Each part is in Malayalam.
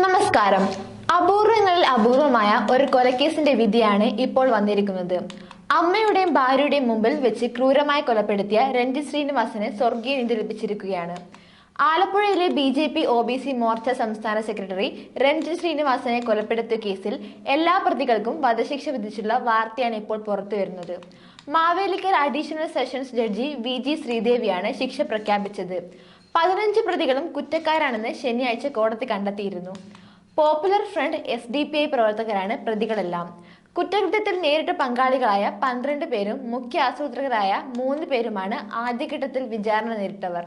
നമസ്കാരം. അപൂർവങ്ങളിൽ അപൂർവമായ ഒരു കൊലക്കേസിന്റെ വിധിയാണ് ഇപ്പോൾ വന്നിരിക്കുന്നത്. അമ്മയുടെയും ഭാര്യയുടെയും മുമ്പിൽ വെച്ച് ക്രൂരമായി കൊലപ്പെടുത്തിയ രഞ്ജി ശ്രീനിവാസന് സ്വർഗീയ നീതി ലഭിച്ചിരിക്കുകയാണ്. ആലപ്പുഴയിലെ B J P O B C Morcha സംസ്ഥാന സെക്രട്ടറി രഞ്ജി ശ്രീനിവാസനെ കൊലപ്പെടുത്തിയ കേസിൽ എല്ലാ പ്രതികൾക്കും വധശിക്ഷ വിധിച്ചുള്ള വാർത്തയാണ് ഇപ്പോൾ പുറത്തു വരുന്നത്. Mavelikkal additional sessions judge V G ശ്രീദേവിയാണ് ശിക്ഷ പ്രഖ്യാപിച്ചത്. പതിനഞ്ച് പ്രതികളും കുറ്റക്കാരാണെന്ന് ശനിയാഴ്ച കോടതി കണ്ടെത്തിയിരുന്നു. Popular front S D P I പ്രവർത്തകരാണ് പ്രതികളെല്ലാം. കുറ്റകൃത്യത്തിൽ നേരിട്ട് പങ്കാളികളായ പന്ത്രണ്ട് പേരും മുഖ്യ ആസൂത്രകരായ മൂന്ന് പേരുമാണ് ആദ്യഘട്ടത്തിൽ വിചാരണ നേരിട്ടവർ.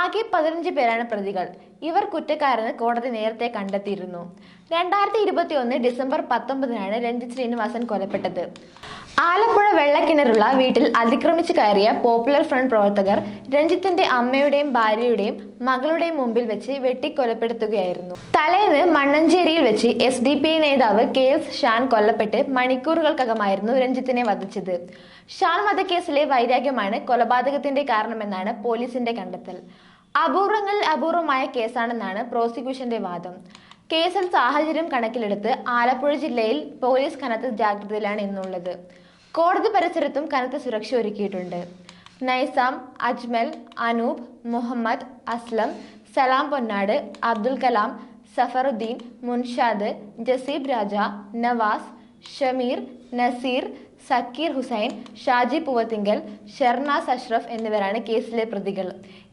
ആകെ പതിനഞ്ച് പേരാണ് പ്രതികൾ. ഇവർ കുറ്റക്കാരെന്ന് കോടതി നേരത്തെ കണ്ടെത്തിയിരുന്നു. രണ്ടായിരത്തി ഇരുപത്തി ഒന്ന് ഡിസംബർ പത്തൊമ്പതിനാണ് രഞ്ജിത് ശ്രീനിവാസൻ കൊലപ്പെട്ടത് ആലപ്പുഴ വെള്ളക്കിണറുള്ള വീട്ടിൽ അതിക്രമിച്ചു കയറിയ പോപ്പുലർ ഫ്രണ്ട് പ്രവർത്തകർ രഞ്ജിത്തിന്റെ അമ്മയുടെയും ഭാര്യയുടെയും മകളുടെയും മുമ്പിൽ വെച്ച് വെട്ടിക്കൊലപ്പെടുത്തുകയായിരുന്നു. തലേന്ന് മണ്ണഞ്ചേരിയിൽ വെച്ച് എസ് ഡി പി നേതാവ് കെ എസ് ഷാൻ കൊല്ലപ്പെട്ട് മണിക്കൂറുകൾക്കകമായിരുന്നു രഞ്ജിത്തിനെ വധിച്ചത്. ഷാൻ വധക്കേസിലെ വൈരാഗ്യമാണ് കൊലപാതകത്തിന്റെ കാരണമെന്നാണ് പോലീസിന്റെ കണ്ടെത്തൽ. അപൂർവങ്ങളിൽ അപൂർവമായ കേസാണെന്നാണ് പ്രോസിക്യൂഷന്റെ വാദം. കേസിൽ സാഹചര്യം കണക്കിലെടുത്ത് ആലപ്പുഴ ജില്ലയിൽ പോലീസ് കനത്ത ജാഗ്രതയിലാണ് ഇന്നുള്ളത്. കോടതി പരിസരത്തും കനത്ത സുരക്ഷ ഒരുക്കിയിട്ടുണ്ട്. നൈസാം അജ്മൽ അനൂപ് മുഹമ്മദ് അസ്ലം സലാം പൊന്നാട് അബ്ദുൽ കലാം സഫറുദ്ദീൻ മുൻഷാദ് ജസീബ് രാജ നവാസ് ഷമീർ നസീർ സക്കീർ ഹുസൈൻ ഷാജി പൂവത്തിങ്കൽ ഷെർനാസ് അഷ്റഫ് എന്നിവരാണ് കേസിലെ പ്രതികൾ.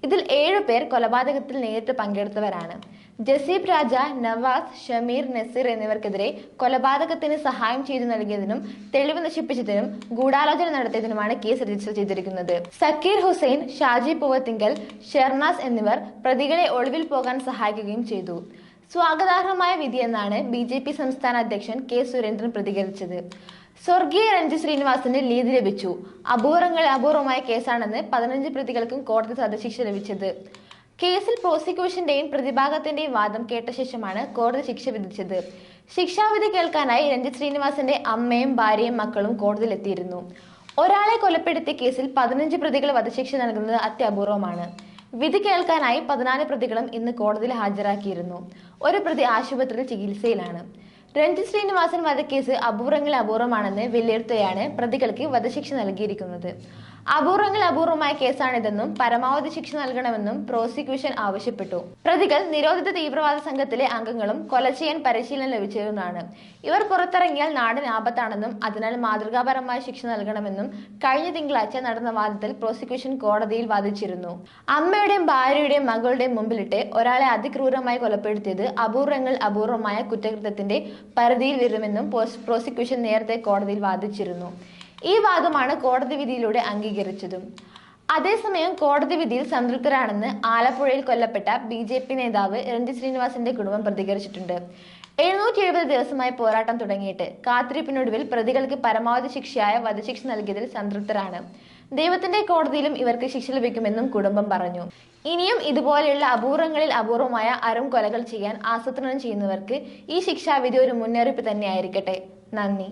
ഇതിൽ ഏഴു പേർ കൊലപാതകത്തിൽ നേരിട്ട് പങ്കെടുത്തവരാണ്. ജസീബ് രാജ നവാസ് ഷമീർ നസീർ എന്നിവർക്കെതിരെ കൊലപാതകത്തിന് സഹായം ചെയ്തു നൽകിയതിനും തെളിവ് നശിപ്പിച്ചതിനും ഗൂഢാലോചന നടത്തിയതിനുമാണ് കേസ് രജിസ്റ്റർ ചെയ്തിരിക്കുന്നത്. സക്കീർ ഹുസൈൻ ഷാജി പൂവത്തിങ്കൽ ഷെർനാസ് എന്നിവർ പ്രതികളെ ഒളിവിൽ പോകാൻ സഹായിക്കുകയും ചെയ്തു. സ്വാഗതാർഹമായ വിധിയെന്നാണ് ബി ജെ പി സംസ്ഥാന അധ്യക്ഷൻ കെ സുരേന്ദ്രൻ പ്രതികരിച്ചത്. സ്വർഗീയ രഞ്ജി ശ്രീനിവാസന് ലീഡ് ലഭിച്ചു. അപൂർവങ്ങൾ അപൂർവമായ കേസാണെന്ന് പതിനഞ്ച് പ്രതികൾക്കും കോടതി സദശിക്ഷ ലഭിച്ചത്. കേസിൽ പ്രോസിക്യൂഷന്റെയും പ്രതിഭാഗത്തിന്റെയും വാദം കേട്ട ശേഷമാണ് കോടതി ശിക്ഷ വിധിച്ചത്. ശിക്ഷാവിധി കേൾക്കാനായി രഞ്ജിത് ശ്രീനിവാസന്റെ അമ്മയും ഭാര്യയും മക്കളും കോടതിയിലെത്തിയിരുന്നു. ഒരാളെ കൊലപ്പെടുത്തിയ കേസിൽ പതിനഞ്ച് പ്രതികൾ വധശിക്ഷ നൽകുന്നത് അത്യപൂർവമാണ്. വിധി കേൾക്കാനായി പതിനാല് പ്രതികളും ഇന്ന് കോടതിയിൽ ഹാജരാക്കിയിരുന്നു. ഒരു പ്രതി ആശുപത്രിയിൽ ചികിത്സയിലാണ്. രഞ്ജിത് ശ്രീനിവാസൻ വധക്കേസ് അപൂർവങ്ങളിൽ അപൂർവമാണെന്ന് വിലയിരുത്തുകയാണ് പ്രതികൾക്ക് വധശിക്ഷ നൽകിയിരിക്കുന്നത്. അപൂർവങ്ങൾ അപൂർവമായ കേസാണിതെന്നും പരമാവധി ശിക്ഷ നൽകണമെന്നും പ്രോസിക്യൂഷൻ ആവശ്യപ്പെട്ടു. പ്രതികൾ നിരോധിത തീവ്രവാദ സംഘത്തിലെ അംഗങ്ങളും കൊല ചെയ്യാൻ പരിശീലനം ലഭിച്ചവരുമാണ്. ഇവർ പുറത്തിറങ്ങിയാൽ നാടിന് ആപത്താണെന്നും അതിനാൽ മാതൃകാപരമായ ശിക്ഷ നൽകണമെന്നും കഴിഞ്ഞ തിങ്കളാഴ്ച നടന്ന വാദത്തിൽ പ്രോസിക്യൂഷൻ കോടതിയിൽ വാദിച്ചിരുന്നു. അമ്മയുടെയും ഭാര്യയുടെയും മകളുടെയും മുമ്പിലിട്ട് ഒരാളെ അതിക്രൂരമായി കൊലപ്പെടുത്തിയത് അപൂർവങ്ങൾ അപൂർവമായ കുറ്റകൃത്യത്തിന്റെ പരിധിയിൽ വരുമെന്നും പ്രോസിക്യൂഷൻ നേരത്തെ കോടതിയിൽ വാദിച്ചിരുന്നു. ഈ വാദമാണ് കോടതി വിധിയിലൂടെ അംഗീകരിച്ചതും. അതേസമയം കോടതി വിധിയിൽ സംതൃപ്തരാണെന്ന് ആലപ്പുഴയിൽ കൊല്ലപ്പെട്ട ബി ജെ പി നേതാവ് രഞ്ജിത് ശ്രീനിവാസിന്റെ കുടുംബം പ്രതികരിച്ചിട്ടുണ്ട്. എഴുന്നൂറ്റി എഴുപത് ദിവസമായി പോരാട്ടം തുടങ്ങിയിട്ട് കാത്തിരിപ്പിനൊടുവിൽ പ്രതികൾക്ക് പരമാവധി ശിക്ഷയായ വധശിക്ഷ നൽകിയതിൽ സംതൃപ്തരാണ്. ദൈവത്തിന്റെ കോടതിയിലും ഇവർക്ക് ശിക്ഷ ലഭിക്കുമെന്നും കുടുംബം പറഞ്ഞു. ഇനിയും ഇതുപോലെയുള്ള അപൂർവങ്ങളിൽ അപൂർവമായ അരം കൊലകൾ ചെയ്യാൻ ആസൂത്രണം ചെയ്യുന്നവർക്ക് ഈ ശിക്ഷാവിധി ഒരു മുന്നറിയിപ്പ് തന്നെയായിരിക്കട്ടെ. നന്ദി.